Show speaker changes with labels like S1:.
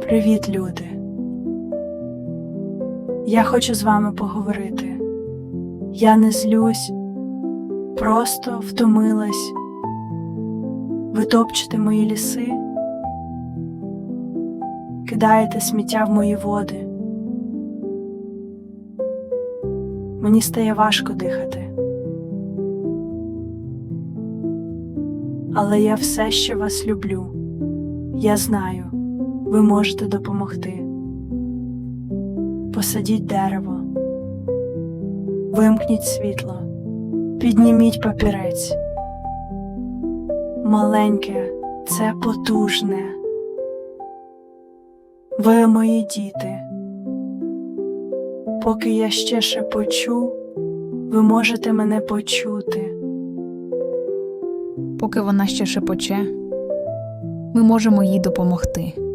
S1: Привіт, люди. Я хочу з вами поговорити. Я не злюсь, просто втомилась. Ви топчете мої ліси, кидаєте сміття в мої води. Мені стає важко дихати. Але я все ще вас люблю. Я знаю, ви можете допомогти. Посадіть дерево, вимкніть світло, підніміть папірець. Маленьке, це потужне. Ви мої діти. Поки я ще шепочу, ви можете мене почути.
S2: Поки вона ще шепоче, ми можемо їй допомогти.